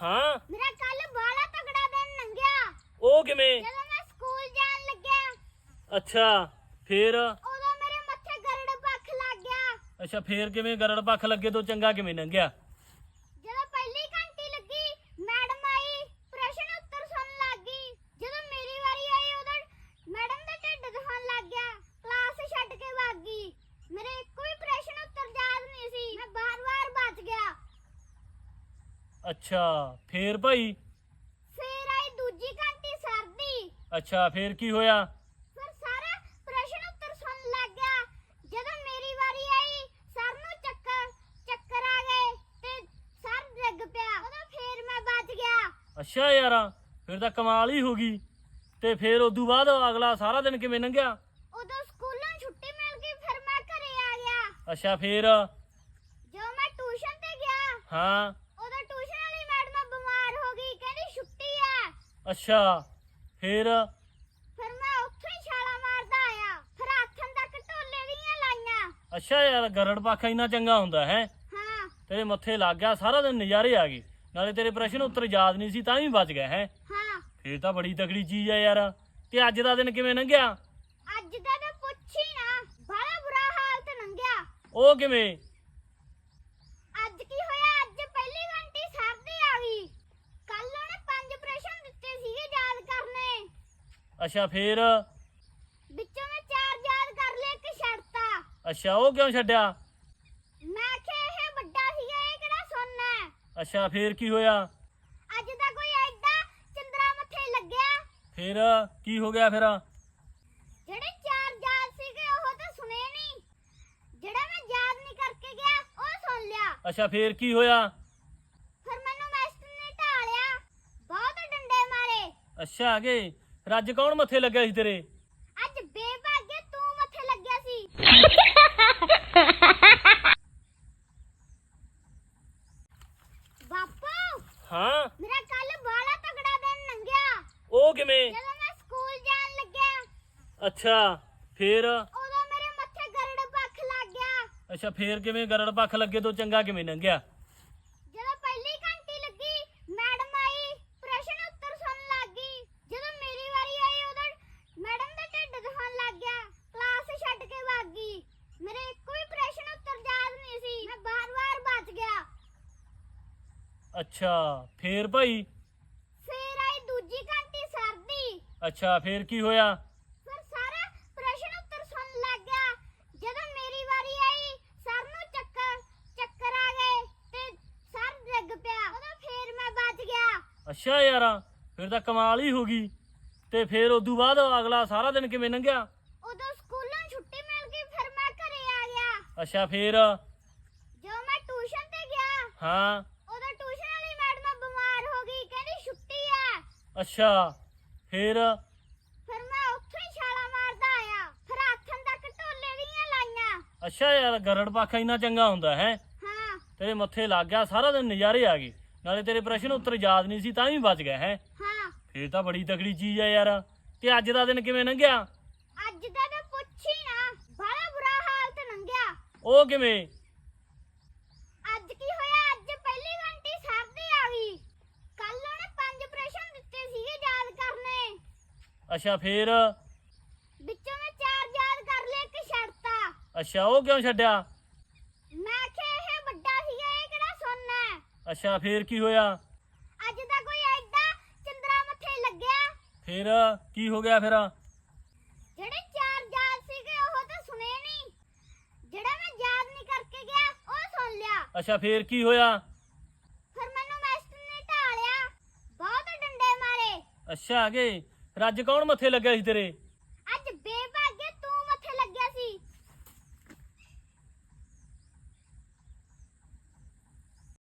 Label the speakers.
Speaker 1: ਹਾਂ।
Speaker 2: ਮੇਰਾ ਕੱਲ ਬਾਲਾ ਤਗੜਾ ਦਿਨ ਲੰਘਿਆ।
Speaker 1: ਉਹ ਕਿਵੇਂ?
Speaker 2: ਜਦੋਂ ਮੈਂ ਸਕੂਲ ਜਾਣ ਲੱਗਿਆ।
Speaker 1: ਅੱਛਾ ਫੇਰ?
Speaker 2: ਉਦੋਂ ਮੇਰੇ ਮੱਥੇ ਗਰੜ ਪੱਖ ਲੱਗ ਗਿਆ।
Speaker 1: ਅੱਛਾ ਫੇਰ ਕਿਵੇਂ ਗਰੜ ਪੱਖ ਲੱਗੇ ਤੋਂ ਚੰਗਾ ਕਿਵੇਂ ਲੰਘਿਆ
Speaker 2: ਜਦੋਂ ਪਹਿਲੀ ਘੰਟੀ ਲੱਗੀ ਮੈਡਮ ਆਈ ਪ੍ਰਸ਼ਨ ਉੱਤਰ ਸੁਣਨ ਲੱਗ ਗਈ ਜਦੋਂ ਮੇਰੀ ਵਾਰੀ ਆਈ ਉਦੋਂ ਮੈਡਮ ਦਾ ਢਿੱਡ ਦੁਖਣ ਲੱਗ ਗਿਆ ਕਲਾਸ ਛੱਡ ਕੇ ਭੱਗ ਗਈ ਮੇਰੇ ਇੱਕੋ ਵੀ ਪ੍ਰਸ਼ਨ ਉੱਤਰ ਯਾਦ ਨਹੀਂ ਸੀ ਮੈਂ ਬਾਰ-ਬਾਰ ਬਚ ਗਿਆ
Speaker 1: ਅੱਛਾ ਫੇਰ ਭਾਈ?
Speaker 2: ਫੇਰ ਆਈ ਦੂਜੀ ਘੰਟੀ ਸਰਦੀ
Speaker 1: ਅੱਛਾ ਫੇਰ ਕੀ ਹੋਇਆ?
Speaker 2: ਫਿਰ ਸਾਰਾ ਪ੍ਰਸ਼ਨ ਉੱਤਰ ਸੁਣਨ ਲੱਗ ਗਿਆ। ਜਦੋਂ ਮੇਰੀ ਵਾਰੀ ਆਈ ਸਰ ਨੂੰ ਚੱਕਰ ਚੱਕਰ ਆ ਗਏ ਤੇ ਸਰ ਡਿੱਗ ਪਿਆ। ਉਦੋਂ ਫੇਰ ਮੈਂ ਬਚ ਗਿਆ।
Speaker 1: ਅੱਛਾ ਯਾਰਾ ਫਿਰ ਤਾਂ ਕਮਾਲ ਹੀ ਹੋ ਗਈ। ਤੇ ਫੇਰ ਉਦੋਂ ਬਾਅਦ ਅਗਲਾ ਸਾਰਾ ਦਿਨ ਕਿਵੇਂ ਲੰਘਿਆ?
Speaker 2: ਉਦੋਂ ਸਕੂਲੋਂ ਛੁੱਟੀ ਮਿਲ ਗਈ ਫਿਰ ਮੈਂ ਘਰੇ ਆ ਗਿਆ।
Speaker 1: ਅੱਛਾ ਫੇਰ?
Speaker 2: ਜਦੋਂ ਮੈਂ ਟਿਊਸ਼ਨ ਤੇ ਗਿਆ
Speaker 1: ਹਾਂ
Speaker 2: ਉਦੋਂ ਟਿਊਸ਼ਨ ਵਾਲੀ ਮੈਡਮ ਬਿਮਾਰ ਹੋ ਗਈ ਕਹਿੰਦੀ ਛੁੱਟੀ ਆ
Speaker 1: ਅੱਛਾ ਫੇਰ?
Speaker 2: ਫਿਰ ਮੈਂ ਉੱਥੇ ਹੀ ਛਾਲਾ ਮਾਰਦਾ ਆਇਆ। ਫਿਰ ਹੱਥਾਂ ਤੱਕ ਢੋਲੇ ਦੀਆਂ ਲਾਈਆਂ।
Speaker 1: ਅੱਛਾ ਯਾਰ ਗਰੜ ਪੱਖ ਇੰਨਾ ਚੰਗਾ ਹੁੰਦਾ ਹੈ?
Speaker 2: ਹਾਂ।
Speaker 1: ਤੇਰੇ ਮੱਥੇ ਲੱਗ ਗਿਆ ਸਾਰਾ ਦਿਨ ਨਜ਼ਾਰੇ ਆ ਗਏ। ਨਾਲੇ ਤੇਰੇ ਪ੍ਰਸ਼ਨ ਉੱਤਰ ਯਾਦ ਨਹੀਂ ਸੀ ਤਾਂ ਵੀ ਬਚ ਗਿਆ ਹੈ?
Speaker 2: ਹਾਂ।
Speaker 1: ਫੇਰ ਤਾਂ ਬੜੀ ਤਕੜੀ ਚੀਜ਼ ਆ ਯਾਰ। ਤੇ ਅੱਜ ਦਾ ਦਿਨ ਕਿਵੇਂ ਲੰਘਿਆ?
Speaker 2: ਅੱਜ ਦਾ ਤਾਂ ਪੁੱਛ ਹੀ ਨਾ। ਬੜਾ ਬੁਰਾ ਹਾਲ ਤੇ ਲੰਘਿਆ।
Speaker 1: ਉਹ ਕਿਵੇਂ
Speaker 2: ਅੱਜ ਕੀ ਹੋਇਆ ਅੱਜ ਪਹਿਲੀ ਘੰਟੀ ਸਰਦੀ ਆ ਗਈ ਕੱਲ ਉਹਨੇ ਪੰਜ ਪ੍ਰਸ਼ਨ ਦਿੱਤੇ ਸੀਗੇ ਯਾਦ ਕਰਨੇ
Speaker 1: ਅੱਛਾ ਫੇਰ?
Speaker 2: ਵਿੱਚੋਂ ਮੈਂ ਚਾਰ ਯਾਦ ਕਰ ਲਏ ਇੱਕ ਛੱਡਤਾ
Speaker 1: ਅੱਛਾ ਉਹ ਕਿਉਂ ਛੱਡਿਆ?
Speaker 2: ਮੈਂ ਕਿਹਾ ਇਹ ਵੱਡਾ ਸੀਗਾ ਇਹ ਕਿਹੜਾ ਸੁਣਨਾ ਹੈ?
Speaker 1: ਅੱਛਾ ਫੇਰ ਕੀ ਹੋਇਆ?
Speaker 2: ਅੱਜ ਦਾ ਕੋਈ ਐਡਾ ਚੰਦਰਾ ਮੱਥੇ ਲੱਗਿਆ।
Speaker 1: ਫੇਰ ਕੀ ਹੋ ਗਿਆ ਫਿਰ?
Speaker 2: ਜਿਹੜੇ ਚਾਰ ਯਾਦ ਸੀਗੇ ਉਹ ਤਾਂ ਸੁਣੇ ਨਹੀਂ। ਜਿਹੜਾ ਮੈਂ ਯਾਦ ਨਹੀਂ ਕਰਕੇ ਗਿਆ ਉਹ ਸੁਣ ਲਿਆ।
Speaker 1: ਅੱਛਾ ਫੇਰ ਕੀ ਹੋਇਆ?
Speaker 2: ਫਿਰ ਮੈਨੂੰ ਮਾਸਟਰ ਨੇ ਢਾਲਿਆ। ਬਹੁਤ ਡੰਡੇ ਮਾਰੇ।
Speaker 1: ਅੱਛਾ ਅਗੇ ਫਿਰ ਅੱਜ ਕੌਣ ਮੱਥੇ ਲੱਗਿਆ ਸੀ ਤੇਰੇ?
Speaker 2: ਅੱਜ ਬੇਭਾਗੇ ਤੂੰ ਮੱਥੇ ਲੱਗਿਆ ਸੀ। ਬਾਪੂ
Speaker 1: ਹਾਂ।
Speaker 2: ਮੇਰਾ ਕੱਲ ਬਾਲਾ ਤਗੜਾ ਦਿਨ ਲੰਘਿਆ।
Speaker 1: ਉਹ ਕਿਵੇਂ?
Speaker 2: ਜਦੋਂ ਮੈਂ ਸਕੂਲ ਜਾਣ ਲੱਗਿਆ
Speaker 1: ਅੱਛਾ ਫੇਰ?
Speaker 2: ਉਦੋਂ ਮੇਰੇ ਮੱਥੇ ਗਰੜ ਪੱਖ ਲੱਗ ਗਿਆ।
Speaker 1: ਅੱਛਾ ਫੇਰ ਕਿਵੇਂ ਗਰੜ ਪੱਖ ਲੱਗੇ ਤੋਂ ਚੰਗਾ ਕਿਵੇਂ ਲੰਘਿਆ
Speaker 2: ਜਦੋਂ ਪਹਿਲੀ ਘੰਟੀ ਲੱਗੀ ਮੈਡਮ ਆਈ ਪ੍ਰਸ਼ਨ ਉੱਤਰ ਸੁਣਨ ਲੱਗ ਗਈ ਜਦੋਂ ਮੇਰੀ ਵਾਰੀ ਆਈ ਉਦੋਂ ਮੈਡਮ ਦਾ ਢਿੱਡ ਦੁਖਣ ਲੱਗ ਗਿਆ ਕਲਾਸ ਛੱਡ ਕੇ ਭੱਗ ਗਈ ਮੇਰੇ ਇੱਕੋ ਵੀ ਪ੍ਰਸ਼ਨ ਉੱਤਰ ਯਾਦ ਨਹੀਂ ਸੀ ਮੈਂ ਬਾਰ-ਬਾਰ ਬਚ ਗਿਆ
Speaker 1: ਅੱਛਾ ਫੇਰ ਭਾਈ?
Speaker 2: ਫੇਰ ਆਈ ਦੂਜੀ ਘੰਟੀ ਸਰਦੀ
Speaker 1: ਅੱਛਾ ਫੇਰ ਕੀ ਹੋਇਆ?
Speaker 2: ਫਿਰ ਸਾਰਾ ਪ੍ਰਸ਼ਨ ਉੱਤਰ ਸੁਣਨ ਲੱਗ ਗਿਆ। ਜਦੋਂ ਮੇਰੀ ਵਾਰੀ ਆਈ ਸਰ ਨੂੰ ਚੱਕਰ ਚੱਕਰ ਆ ਗਏ ਤੇ ਸਰ ਡਿੱਗ ਪਿਆ। ਉਦੋਂ ਫੇਰ ਮੈਂ ਬਚ ਗਿਆ।
Speaker 1: ਅੱਛਾ ਯਾਰਾ ਫਿਰ ਤਾਂ ਕਮਾਲ ਹੀ ਹੋ ਗਈ। ਤੇ ਫੇਰ ਉਦੋਂ ਬਾਅਦ ਅਗਲਾ ਸਾਰਾ ਦਿਨ ਕਿਵੇਂ ਲੰਘਿਆ?
Speaker 2: ਉਦੋਂ ਸਕੂਲੋਂ ਛੁੱਟੀ ਮਿਲ ਗਈ ਫਿਰ ਮੈਂ ਘਰੇ ਆ ਗਿਆ।
Speaker 1: ਅੱਛਾ ਫੇਰ?
Speaker 2: ਜਦੋਂ ਮੈਂ ਟਿਊਸ਼ਨ ਤੇ ਗਿਆ
Speaker 1: ਹਾਂ
Speaker 2: ਉਦੋਂ ਟਿਊਸ਼ਨ ਵਾਲੀ ਮੈਡਮ ਬਿਮਾਰ ਹੋ ਗਈ ਕਹਿੰਦੀ ਛੁੱਟੀ ਆ
Speaker 1: ਅੱਛਾ ਫੇਰ?
Speaker 2: ਫਿਰ ਮੈਂ ਉੱਥੇ ਹੀ ਛਾਲਾ ਮਾਰਦਾ ਆਇਆ। ਫਿਰ ਹੱਥਾਂ ਤੱਕ ਢੋਲੇ ਦੀਆਂ ਲਾਈਆਂ।
Speaker 1: ਅੱਛਾ ਯਾਰ ਗਰੜ ਪੱਖ ਇੰਨਾ ਚੰਗਾ ਹੁੰਦਾ ਹੈ?
Speaker 2: ਹਾਂ।
Speaker 1: ਤੇਰੇ ਮੱਥੇ ਲੱਗ ਗਿਆ ਸਾਰਾ ਦਿਨ ਨਜ਼ਾਰੇ ਆ ਗਏ। ਨਾਲੇ ਤੇਰੇ ਪ੍ਰਸ਼ਨ ਉੱਤਰ ਯਾਦ ਨਹੀਂ ਸੀ ਤਾਂ ਵੀ ਬਚ ਗਿਆ ਹੈ?
Speaker 2: ਹਾਂ।
Speaker 1: ਫੇਰ ਤਾਂ ਬੜੀ ਤਕੜੀ ਚੀਜ਼ ਆ ਯਾਰ। ਤੇ ਅੱਜ ਦਾ ਦਿਨ ਕਿਵੇਂ ਲੰਘਿਆ?
Speaker 2: ਅੱਜ ਦਾ ਤਾਂ ਪੁੱਛ ਹੀ ਨਾ। ਬੜਾ ਬੁਰਾ ਹਾਲ ਤੇ ਲੰਘਿਆ।
Speaker 1: ਉਹ ਕਿਵੇਂ
Speaker 2: ਅੱਜ ਕੀ ਹੋਇਆ ਅੱਜ ਪਹਿਲੀ ਘੰਟੀ ਸਰਦੀ ਆ ਗਈ ਕੱਲ ਉਹਨੇ ਪੰਜ ਪ੍ਰਸ਼ਨ ਦਿੱਤੇ ਸੀਗੇ ਯਾਦ ਕਰਨੇ
Speaker 1: ਅੱਛਾ ਫੇਰ?
Speaker 2: ਵਿੱਚੋਂ ਮੈਂ ਚਾਰ ਯਾਦ ਕਰ ਲਏ ਇੱਕ ਛੱਡਤਾ
Speaker 1: ਅੱਛਾ ਉਹ ਕਿਉਂ ਛੱਡਿਆ?
Speaker 2: ਮੈਂ ਕਿਹਾ ਇਹ ਵੱਡਾ ਸੀਗਾ ਇਹ ਕਿਹੜਾ ਸੁਣਨਾ ਹੈ?
Speaker 1: ਅੱਛਾ ਫੇਰ ਕੀ ਹੋਇਆ?
Speaker 2: ਅੱਜ ਦਾ ਕੋਈ ਐਡਾ ਚੰਦਰਾ ਮੱਥੇ ਲੱਗਿਆ।
Speaker 1: ਫੇਰ ਕੀ ਹੋ ਗਿਆ ਫਿਰ?
Speaker 2: ਜਿਹੜੇ ਚਾਰ ਯਾਦ ਸੀਗੇ ਉਹ ਤਾਂ ਸੁਣੇ ਨਹੀਂ। ਜਿਹੜਾ ਮੈਂ ਯਾਦ ਨਹੀਂ ਕਰਕੇ ਗਿਆ ਉਹ ਸੁਣ ਲਿਆ।
Speaker 1: ਅੱਛਾ ਫੇਰ ਕੀ ਹੋਇਆ?
Speaker 2: ਫਿਰ ਮੈਨੂੰ ਮਾਸਟਰ ਨੇ ਢਾਲਿਆ। ਬਹੁਤ ਡੰਡੇ ਮਾਰੇ।
Speaker 1: ਅੱਛਾ ਅਗੇ ਰੱਜ ਕੌਣ ਮੱਥੇ ਲੱਗਿਆ ਸੀ ਤੇਰੇ? ਅੱਜ